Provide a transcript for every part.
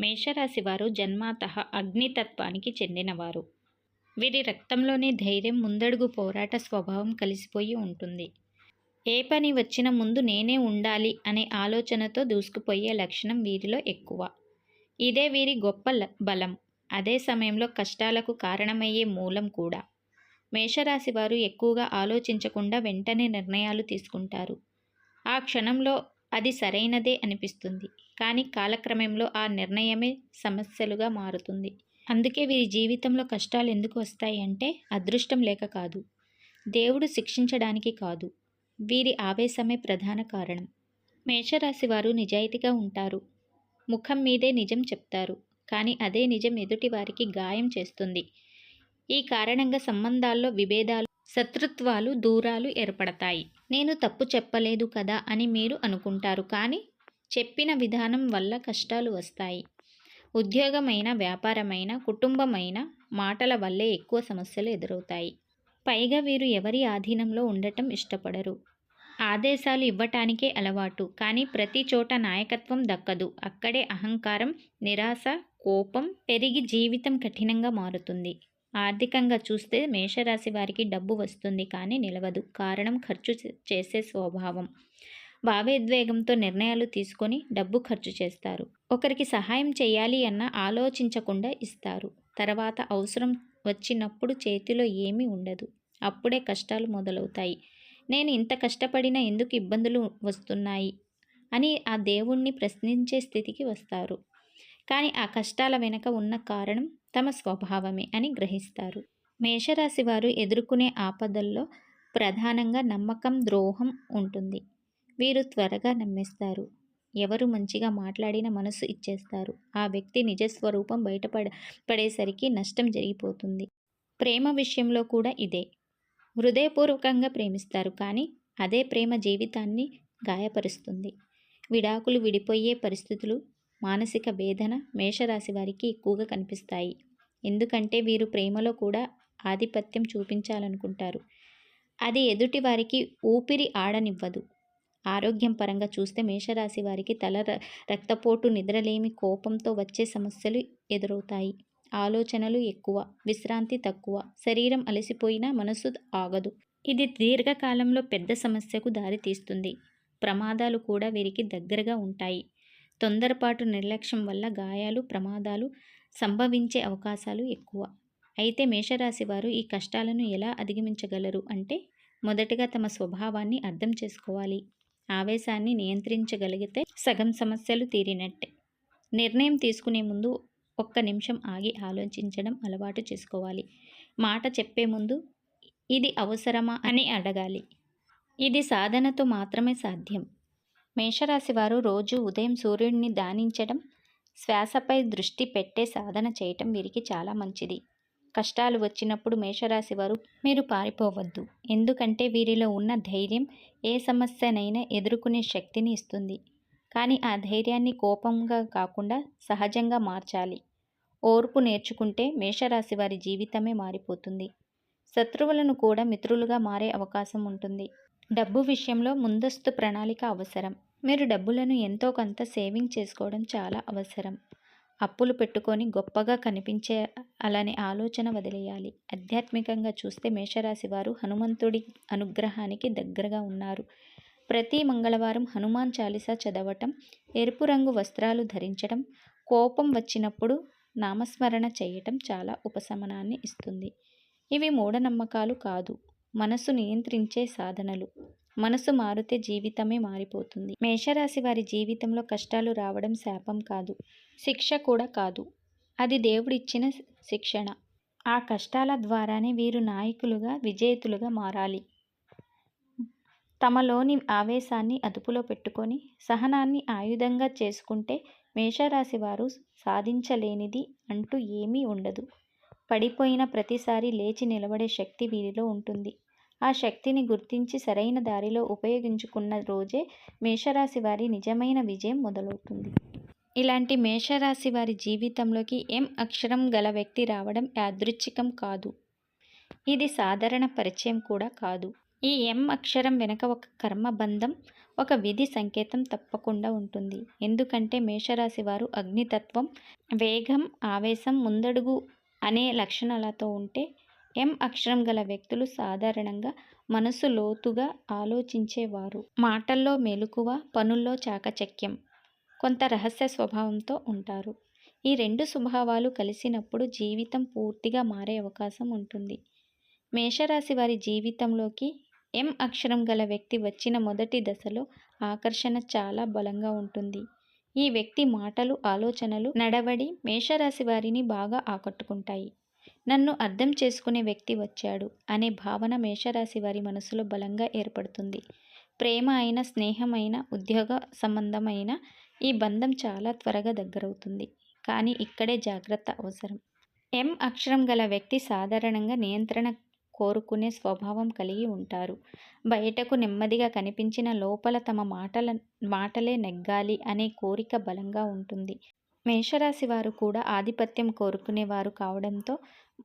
మేషరాశి వారు జన్మాత అగ్నితత్వానికి చెందినవారు. వీరి రక్తంలోని ధైర్యం ముందడుగు పోరాట స్వభావం కలిసిపోయి ఉంటుంది. ఏ పని వచ్చిన ముందు నేనే ఉండాలి అనే ఆలోచనతో దూసుకుపోయే లక్షణం వీరిలో ఎక్కువ. ఇదే వీరి గొప్ప ల- బలం. అదే సమయంలో కష్టాలకు కారణమయ్యే మూలం కూడా. మేషరాశి వారు ఎక్కువగా ఆలోచించకుండా వెంటనే నిర్ణయాలు తీసుకుంటారు. ఆ క్షణంలో అది సరైనదే అనిపిస్తుంది. కానీ కాలక్రమంలో ఆ నిర్ణయమే సమస్యలుగా మారుతుంది. అందుకే వీరి జీవితంలో కష్టాలు ఎందుకు వస్తాయి అంటే అదృష్టం లేక కాదు. దేవుడు శిక్షించడానికి కాదు. వీరి ఆవేశమే ప్రధాన కారణం. మేషరాశి వారు నిజాయితీగా ఉంటారు. ముఖం మీదే నిజం చెప్తారు. కానీ అదే నిజం ఎదుటి వారికి గాయం చేస్తుంది. ఈ కారణంగా సంబంధాల్లో విభేదాలు శత్రుత్వాలు దూరాలు ఏర్పడతాయి. నేను తప్పు చెప్పలేదు కదా అని మీరు అనుకుంటారు. కానీ చెప్పిన విధానం వల్ల కష్టాలు వస్తాయి. ఉద్యోగమైన వ్యాపారమైన కుటుంబమైన మాటల వల్లే ఎక్కువ సమస్యలు ఎదురవుతాయి. పైగా వీరు ఎవరి ఆధీనంలో ఉండటం ఇష్టపడరు. ఆదేశాలు ఇవ్వటానికే అలవాటు. కానీ ప్రతి చోట నాయకత్వం దక్కదు. అక్కడే అహంకారం నిరాశ కోపం పెరిగి జీవితం కఠినంగా మారుతుంది. ఆర్థికంగా చూస్తే మేషరాశి వారికి డబ్బు వస్తుంది కానీ నిలవదు. కారణం ఖర్చు చేసే స్వభావం. భావోద్వేగంతో నిర్ణయాలు తీసుకొని డబ్బు ఖర్చు చేస్తారు. ఒకరికి సహాయం చేయాలి అన్న ఆలోచించకుండా ఇస్తారు. తర్వాత అవసరం వచ్చినప్పుడు చేతిలో ఏమీ ఉండదు. అప్పుడే కష్టాలు మొదలవుతాయి. నేను ఇంత కష్టపడినా ఎందుకు ఇబ్బందులు వస్తున్నాయి? అని ఆ దేవుణ్ణి ప్రశ్నించే స్థితికి వస్తారు. కానీ ఆ కష్టాల వెనుక ఉన్న కారణం తమ స్వభావమే అని గ్రహిస్తారు. మేషరాశి వారు ఎదుర్కొనే ఆపదల్లో ప్రధానంగా నమ్మకం ద్రోహం ఉంటుంది. వీరు త్వరగా నమ్మేస్తారు. ఎవరు మంచిగా మాట్లాడిన మనసు ఇచ్చేస్తారు. ఆ వ్యక్తి నిజస్వరూపం బయటపడ పడేసరికి నష్టం జరిగిపోతుంది. ప్రేమ విషయంలో కూడా ఇదే. హృదయపూర్వకంగా ప్రేమిస్తారు కానీ అదే ప్రేమ జీవితాన్ని గాయపరుస్తుంది. విడాకులు విడిపోయే పరిస్థితులు మానసిక వేదన మేషరాశి వారికి ఎక్కువగా కనిపిస్తాయి. ఎందుకంటే వీరు ప్రేమలో కూడా ఆధిపత్యం చూపించాలనుకుంటారు. అది ఎదుటి వారికి ఊపిరి ఆడనివ్వదు. ఆరోగ్యం పరంగా చూస్తే మేషరాశి వారికి తల రక్తపోటు నిద్రలేమి కోపంతో వచ్చే సమస్యలు ఎదురవుతాయి. ఆలోచనలు ఎక్కువ విశ్రాంతి తక్కువ శరీరం అలసిపోయినా మనసు ఆగదు. ఇది దీర్ఘకాలంలో పెద్ద సమస్యకు దారితీస్తుంది ప్రమాదాలు కూడా వీరికి దగ్గరగా ఉంటాయి. తొందరపాటు నిర్లక్ష్యం వల్ల గాయాలు ప్రమాదాలు సంభవించే అవకాశాలు ఎక్కువ. అయితే మేషరాశి వారు ఈ కష్టాలను ఎలా అధిగమించగలరు అంటే మొదటగా తమ స్వభావాన్ని అర్థం చేసుకోవాలి. ఆవేశాన్ని నియంత్రించగలిగితే సగం సమస్యలు తీరినట్టే. నిర్ణయం తీసుకునే ముందు ఒక్క నిమిషం ఆగి ఆలోచించడం అలవాటు చేసుకోవాలి. మాట చెప్పే ముందు ఇది అవసరమా అని అడగాలి. ఇది సాధనతో మాత్రమే సాధ్యం. మేషరాశి వారు రోజు ఉదయం సూర్యుడిని ధ్యానించడం శ్వాసపై దృష్టి పెట్టే సాధన చేయటం వీరికి చాలా మంచిది. కష్టాలు వచ్చినప్పుడు మేషరాశి వారు మీరు పారిపోవద్దు. ఎందుకంటే వీరిలో ఉన్న ధైర్యం ఏ సమస్యనైనా ఎదుర్కొనే శక్తిని ఇస్తుంది. కానీ ఆ ధైర్యాన్ని కోపంగా కాకుండా సహజంగా మార్చాలి. ఓర్పు నేర్చుకుంటే మేషరాశి వారి జీవితమే మారిపోతుంది. శత్రువులను కూడా మిత్రులుగా మారే అవకాశం ఉంటుంది. డబ్బు విషయంలో ముందస్తు ప్రణాళిక అవసరం. మీరు డబ్బులను ఎంతో కొంత సేవింగ్ చేసుకోవడం చాలా అవసరం. అప్పులు పెట్టుకొని గొప్పగా కనిపించే అలానే ఆలోచన వదిలేయాలి. ఆధ్యాత్మికంగా చూస్తే మేషరాశి వారు హనుమంతుడి అనుగ్రహానికి దగ్గరగా ఉన్నారు. ప్రతి మంగళవారం హనుమాన్ చాలీసా చదవటం ఎరుపు రంగు వస్త్రాలు ధరించడం కోపం వచ్చినప్పుడు నామస్మరణ చేయటం చాలా ఉపశమనాన్ని ఇస్తుంది. ఇవి మూఢనమ్మకాలు కాదు మనసు నియంత్రించే సాధనలు. మనసు మారితే జీవితమే మారిపోతుంది. మేషరాశి వారి జీవితంలో కష్టాలు రావడం శాపం కాదు శిక్ష కూడా కాదు. అది దేవుడిచ్చిన శిక్షణ. ఆ కష్టాల ద్వారానే వీరు నాయకులుగా విజేతులుగా మారాలి. తమలోని ఆవేశాన్ని అదుపులో పెట్టుకొని సహనాన్ని ఆయుధంగా చేసుకుంటే మేషరాశి వారు సాధించలేనిది అంటూ ఏమీ ఉండదు. పడిపోయిన ప్రతిసారి లేచి నిలబడే శక్తి వీరిలో ఉంటుంది. ఆ శక్తిని గుర్తించి సరైన దారిలో ఉపయోగించుకున్న రోజే మేషరాశి వారి నిజమైన విజయం మొదలవుతుంది. ఇలాంటి మేషరాశి వారి జీవితంలోకి ఎం అక్షరం గల వ్యక్తి రావడం యాదృచ్ఛికం కాదు. ఇది సాధారణ పరిచయం కూడా కాదు. ఈ ఎం అక్షరం వెనక ఒక కర్మబంధం ఒక విధి సంకేతం తప్పకుండా ఉంటుంది. ఎందుకంటే మేషరాశి వారు అగ్నితత్వం వేగం ఆవేశం ముందడుగు అనే లక్షణాలతో ఉంటే ఎం అక్షరం గల వ్యక్తులు సాధారణంగా మనసు లోతుగా ఆలోచించేవారు. మాటల్లో మెలకువ పనుల్లో చాకచక్యం కొంత రహస్య స్వభావంతో ఉంటారు. ఈ రెండు స్వభావాలు కలిసినప్పుడు జీవితం పూర్తిగా మారే అవకాశం ఉంటుంది. మేషరాశి వారి జీవితంలోకి ఎం అక్షరం గల వ్యక్తి వచ్చిన మొదటి దశలో ఆకర్షణ చాలా బలంగా ఉంటుంది. ఈ వ్యక్తి మాటలు ఆలోచనలు నడవడి మేషరాశి వారిని బాగా ఆకట్టుకుంటాయి. నన్ను అర్థం చేసుకునే వ్యక్తి వచ్చాడు అనే భావన మేషరాశి వారి మనసులో బలంగా ఏర్పడుతుంది. ప్రేమ అయిన స్నేహమైన ఉద్యోగ సంబంధమైన ఈ బంధం చాలా త్వరగా దగ్గరవుతుంది. కానీ ఇక్కడే జాగ్రత్త అవసరం. ఎం అక్షరం గల వ్యక్తి సాధారణంగా నియంత్రణ కోరుకునే స్వభావం కలిగి ఉంటారు. బయటకు నెమ్మదిగా కనిపించిన లోపల తమ మాటల మాటలే నెగ్గాలి అనే కోరిక బలంగా ఉంటుంది. మేషరాశి వారు కూడా ఆధిపత్యం కోరుకునేవారు కావడంతో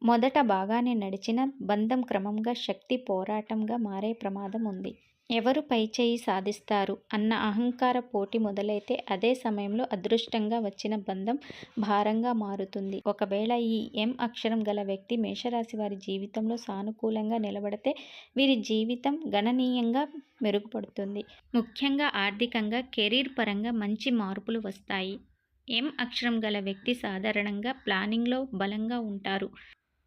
మొదట బాగానే నడిచిన బంధం క్రమంగా శక్తి పోరాటంగా మారే ప్రమాదం ఉంది. ఎవరు పైచేయి సాధిస్తారు అన్న అహంకార పోటీ మొదలైతే అదే సమయంలో అదృష్టంగా వచ్చిన బంధం భారంగా మారుతుంది. ఒకవేళ ఈ ఎం అక్షరం గల వ్యక్తి మేషరాశి వారి జీవితంలో సానుకూలంగా నిలబడితే వీరి జీవితం గణనీయంగా మెరుగుపడుతుంది. ముఖ్యంగా ఆర్థికంగా కెరీర్ పరంగా మంచి మార్పులు వస్తాయి. ఎం అక్షరం గల వ్యక్తి సాధారణంగా ప్లానింగ్లో బలంగా ఉంటారు.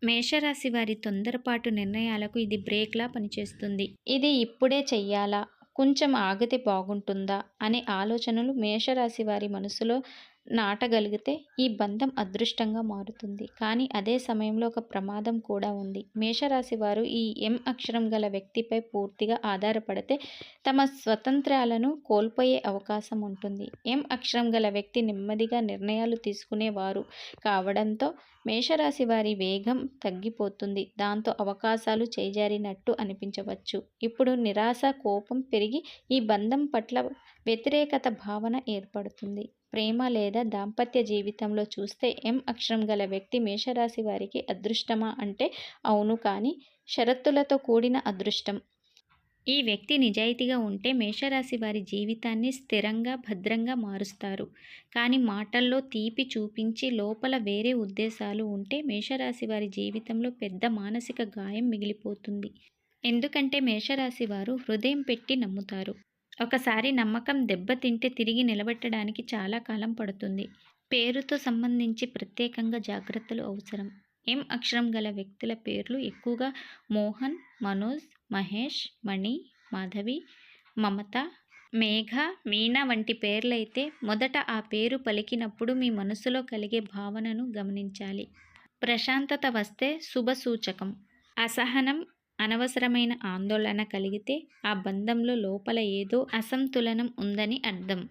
మేషరాశి వారి తొందరపాటు నిర్ణయాలకు ఇది బ్రేక్లా పనిచేస్తుంది. ఇది ఇప్పుడే చెయ్యాలా? కొంచెం ఆగితే బాగుంటుందా? అనే ఆలోచనలు మేషరాశి వారి మనసులో నాటగలిగితే ఈ బంధం అదృష్టంగా మారుతుంది. కానీ అదే సమయంలో ఒక ప్రమాదం కూడా ఉంది. మేషరాశి వారు ఈ ఎం అక్షరం గల వ్యక్తిపై పూర్తిగా ఆధారపడితే తమ స్వతంత్రాలను కోల్పోయే అవకాశం ఉంటుంది. ఎం అక్షరం గల వ్యక్తి నెమ్మదిగా నిర్ణయాలు తీసుకునేవారు కావడంతో మేషరాశి వారి వేగం తగ్గిపోతుంది. దాంతో అవకాశాలు చేజారినట్టు అనిపించవచ్చు. ఇప్పుడు నిరాశ కోపం పెరిగి ఈ బంధం పట్ల వ్యతిరేకత భావన ఏర్పడుతుంది. ప్రేమ లేదా దాంపత్య జీవితంలో చూస్తే ఎం అక్షరం గల వ్యక్తి మేషరాశి వారికి అదృష్టమా అంటే అవును కానీ షరతులతో కూడిన అదృష్టం. ఈ వ్యక్తి నిజాయితీగా ఉంటే మేషరాశి వారి జీవితాన్ని స్థిరంగా భద్రంగా మారుస్తారు. కానీ మాటల్లో తీపి చూపించి లోపల వేరే ఉద్దేశాలు ఉంటే మేషరాశి వారి జీవితంలో పెద్ద మానసిక గాయం మిగిలిపోతుంది. ఎందుకంటే మేషరాశి వారు హృదయం పెట్టి నమ్ముతారు. ఒకసారి నమ్మకం దెబ్బతింటే తిరిగి నిలబెట్టడానికి చాలా కాలం పడుతుంది. పేరుతో సంబంధించి ప్రత్యేకంగా జాగ్రత్తలు అవసరం. ఎం. అక్షరం గల వ్యక్తుల పేర్లు ఎక్కువగా మోహన్ మనోజ్ మహేష్ మణి మాధవి మమత మేఘ మీనా వంటి పేర్లైతే మొదట ఆ పేరు పలికినప్పుడు మీ మనసులో కలిగే భావనను గమనించాలి. ప్రశాంతత వస్తే శుభ సూచకం. అసహనం అనవసరమైన ఆందోళన కలిగితే ఆ బంధంలో లోపల ఏదో అసంతులనం ఉందని అర్థం.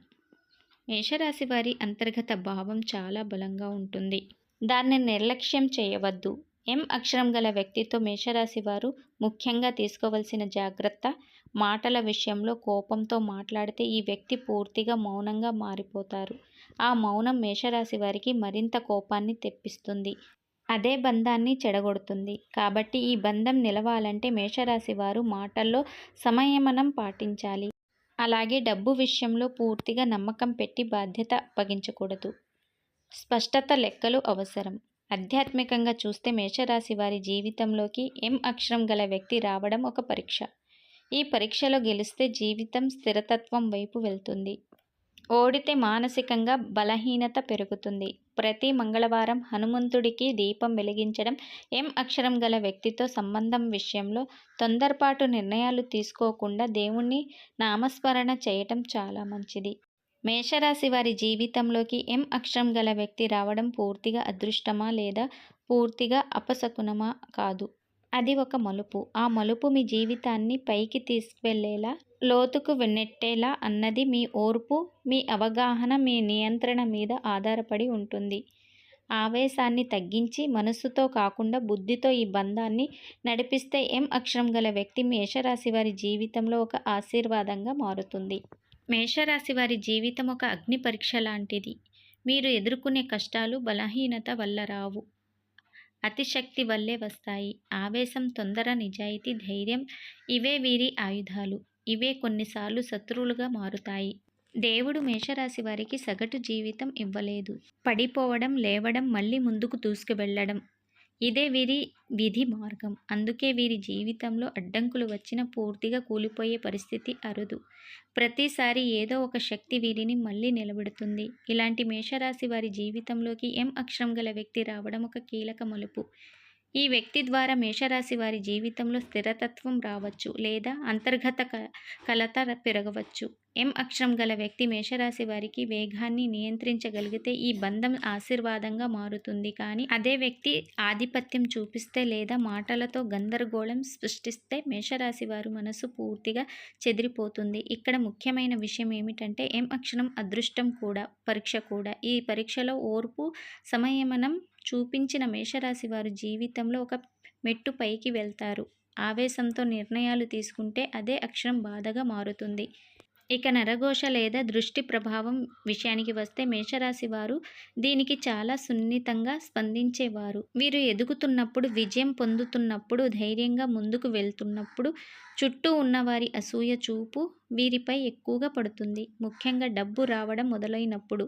మేషరాశి వారి అంతర్గత భావం చాలా బలంగా ఉంటుంది. దాన్ని నిర్లక్ష్యం చేయవద్దు. ఎం అక్షరం గల వ్యక్తితో మేషరాశి వారు ముఖ్యంగా తీసుకోవలసిన జాగ్రత్త మాటల విషయంలో కోపంతో మాట్లాడితే ఈ వ్యక్తి పూర్తిగా మౌనంగా మారిపోతారు. ఆ మౌనం మేషరాశి వారికి మరింత కోపాన్ని తెప్పిస్తుంది. అదే బంధాన్ని చెడగొడుతుంది. కాబట్టి ఈ బంధం నిలవాలంటే మేషరాశి వారు మాటల్లో సంయమనం పాటించాలి. అలాగే డబ్బు విషయంలో పూర్తిగా నమ్మకం పెట్టి బాధ్యత అప్పగించకూడదు. స్పష్టత లెక్కలు అవసరం. ఆధ్యాత్మికంగా చూస్తే మేషరాశి వారి జీవితంలోకి ఎం అక్షరం గల వ్యక్తి రావడం ఒక పరీక్ష. ఈ పరీక్షలో గెలిస్తే జీవితం స్థిరతత్వం వైపు వెళ్తుంది. ఓడితే మానసికంగా బలహీనత పెరుగుతుంది. ప్రతి మంగళవారం హనుమంతుడికి దీపం వెలిగించడం ఎం అక్షరం గల వ్యక్తితో సంబంధం విషయంలో తొందరపాటు నిర్ణయాలు తీసుకోకుండా దేవుణ్ణి నామస్మరణ చేయటం చాలా మంచిది. మేషరాశి వారి జీవితంలోకి ఎం అక్షరం గల వ్యక్తి రావడం పూర్తిగా అదృష్టమా లేదా పూర్తిగా అపశకునమా కాదు. అది ఒక మలుపు. ఆ మలుపు మీ జీవితాన్ని పైకి తీసుకువెళ్ళేలా లోతుకు నెట్టేలా అన్నది మీ ఓర్పు మీ అవగాహన మీ నియంత్రణ మీద ఆధారపడి ఉంటుంది. ఆవేశాన్ని తగ్గించి మనస్సుతో కాకుండా బుద్ధితో ఈ బంధాన్ని నడిపిస్తే ఎం అక్షరం గల వ్యక్తి మేషరాశి వారి జీవితంలో ఒక ఆశీర్వాదంగా మారుతుంది. మేషరాశి వారి జీవితం ఒక అగ్ని పరీక్ష లాంటిది. మీరు ఎదుర్కొనే కష్టాలు బలహీనత వల్ల రావు. అతిశక్తి వల్లే వస్తాయి. ఆవేశం తొందర నిజాయితీ ధైర్యం ఇవే వీరి ఆయుధాలు. ఇవే కొన్నిసార్లు శత్రువులుగా మారుతాయి. దేవుడు మేషరాశి వారికి సగటు జీవితం ఇవ్వలేదు. పడిపోవడం లేవడం మళ్ళీ ముందుకు దూసుకువెళ్ళడం ఇదే వీరి విధి మార్గం. అందుకే వీరి జీవితంలో అడ్డంకులు వచ్చిన పూర్తిగా కూలిపోయే పరిస్థితి అరుదు. ప్రతిసారి ఏదో ఒక శక్తి వీరిని మళ్ళీ నిలబెడుతుంది. ఇలాంటి మేషరాశి వారి జీవితంలోకి ఎం అక్షరం గల వ్యక్తి రావడం ఒక కీలక మలుపు. ఈ వ్యక్తి ద్వారా మేషరాశి వారి జీవితంలో స్థిరతత్వం రావచ్చు లేదా అంతర్గత క కలత పెరగవచ్చు. ఎం అక్షరం గల వ్యక్తి మేషరాశి వారికి వేగాన్ని నియంత్రించగలిగితే ఈ బంధం ఆశీర్వాదంగా మారుతుంది. కానీ అదే వ్యక్తి ఆధిపత్యం చూపిస్తే లేదా మాటలతో గందరగోళం సృష్టిస్తే మేషరాశి వారు మనసు పూర్తిగా చెదిరిపోతుంది. ఇక్కడ ముఖ్యమైన విషయం ఏమిటంటే ఎం అక్షరం అదృష్టం కూడా పరీక్ష కూడా. ఈ పరీక్షలో ఓర్పు సంయమనం చూపించిన మేషరాశి వారు జీవితంలో ఒక మెట్టు పైకి వెళ్తారు. ఆవేశంతో నిర్ణయాలు తీసుకుంటే అదే అక్షరం బాధగా మారుతుంది. ఇక నరఘోష లేదా దృష్టి ప్రభావం విషయానికి వస్తే మేషరాశి వారు దీనికి చాలా సున్నితంగా స్పందించేవారు. వీరు ఎదుగుతున్నప్పుడు విజయం పొందుతున్నప్పుడు ధైర్యంగా ముందుకు వెళ్తున్నప్పుడు చుట్టూ ఉన్నవారి అసూయ చూపు వీరిపై ఎక్కువగా పడుతుంది. ముఖ్యంగా డబ్బు రావడం మొదలైనప్పుడు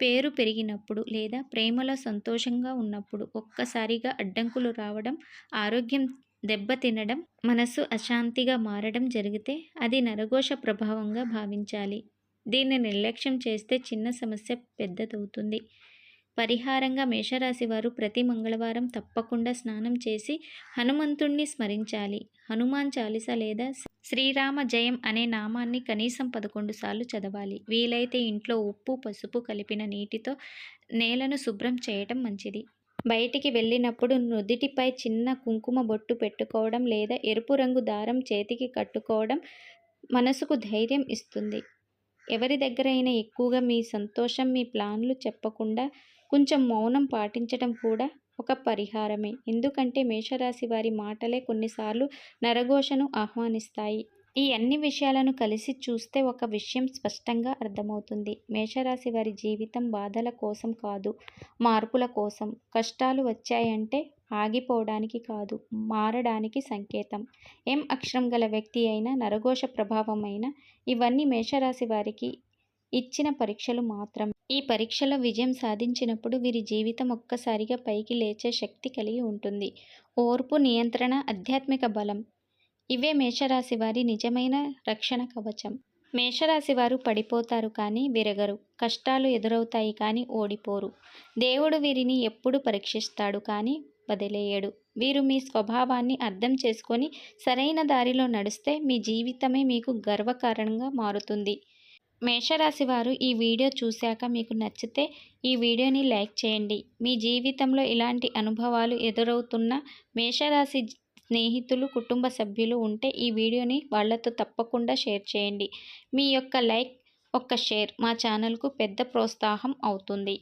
పేరు పెరిగినప్పుడు లేదా ప్రేమలో సంతోషంగా ఉన్నప్పుడు ఒక్కసారిగా అడ్డంకులు రావడం ఆరోగ్యం దెబ్బతినడం మనసు అశాంతిగా మారడం జరిగితే అది నరఘోష ప్రభావంగా భావించాలి. దీన్ని నిర్లక్ష్యం చేస్తే చిన్న సమస్య పెద్దదవుతుంది. పరిహారంగా మేషరాశి వారు ప్రతి మంగళవారం తప్పకుండా స్నానం చేసి హనుమంతుణ్ణి స్మరించాలి. హనుమాన్ చాలీస లేదా శ్రీరామ జయం అనే నామాన్ని కనీసం పదకొండు సార్లు చదవాలి. వీలైతే ఇంట్లో ఉప్పు పసుపు కలిపిన నీటితో నేలను శుభ్రం చేయటం మంచిది. బయటికి వెళ్ళినప్పుడు నుదిటిపై చిన్న కుంకుమ బొట్టు పెట్టుకోవడం లేదా ఎరుపు రంగు దారం చేతికి కట్టుకోవడం మనసుకు ధైర్యం ఇస్తుంది. ఎవరి దగ్గరైనా ఎక్కువగా మీ సంతోషం మీ ప్లాన్లు చెప్పకుండా కొంచెం మౌనం పాటించడం కూడా ఒక పరిహారమే. ఎందుకంటే మేషరాశి వారి మాటలే కొన్నిసార్లు నరఘోషను ఆహ్వానిస్తాయి. ఈ అన్ని విషయాలను కలిసి చూస్తే ఒక విషయం స్పష్టంగా అర్థమవుతుంది. మేషరాశి వారి జీవితం బాధల కోసం కాదు మార్పుల కోసం. కష్టాలు వచ్చాయంటే ఆగిపోవడానికి కాదు మారడానికి సంకేతం. ఎం అక్షరం గల వ్యక్తి అయినా నరఘోష ప్రభావమైన ఇవన్నీ మేషరాశి వారికి ఇచ్చిన పరీక్షలు మాత్రం ఈ పరీక్షలో విజయం సాధించినప్పుడు వీరి జీవితం ఒక్కసారిగా పైకి లేచే శక్తి కలిగి ఉంటుంది. ఓర్పు నియంత్రణ ఆధ్యాత్మిక బలం ఇవే మేషరాశి వారి నిజమైన రక్షణ కవచం. మేషరాశి వారు పడిపోతారు కానీ విరగరు. కష్టాలు ఎదురవుతాయి కానీ ఓడిపోరు. దేవుడు వీరిని ఎప్పుడు పరీక్షిస్తాడు కానీ వదిలేయడు. వీరు మీ స్వభావాన్ని అర్థం చేసుకొని సరైన దారిలో నడిస్తే మీ జీవితమే మీకు గర్వకారణంగా మారుతుంది. మేషరాశి వారు ఈ వీడియో చూశాక మీకు నచ్చితే ఈ వీడియోని లైక్ చేయండి. మీ జీవితంలో ఇలాంటి అనుభవాలు ఎదురవుతున్న మేషరాశి స్నేహితులు కుటుంబ సభ్యులు ఉంటే ఈ వీడియోని వాళ్ళతో తప్పకుండా షేర్ చేయండి. మీ యొక్క లైక్ ఒక్క షేర్ మా ఛానల్కు పెద్ద ప్రోత్సాహం అవుతుంది.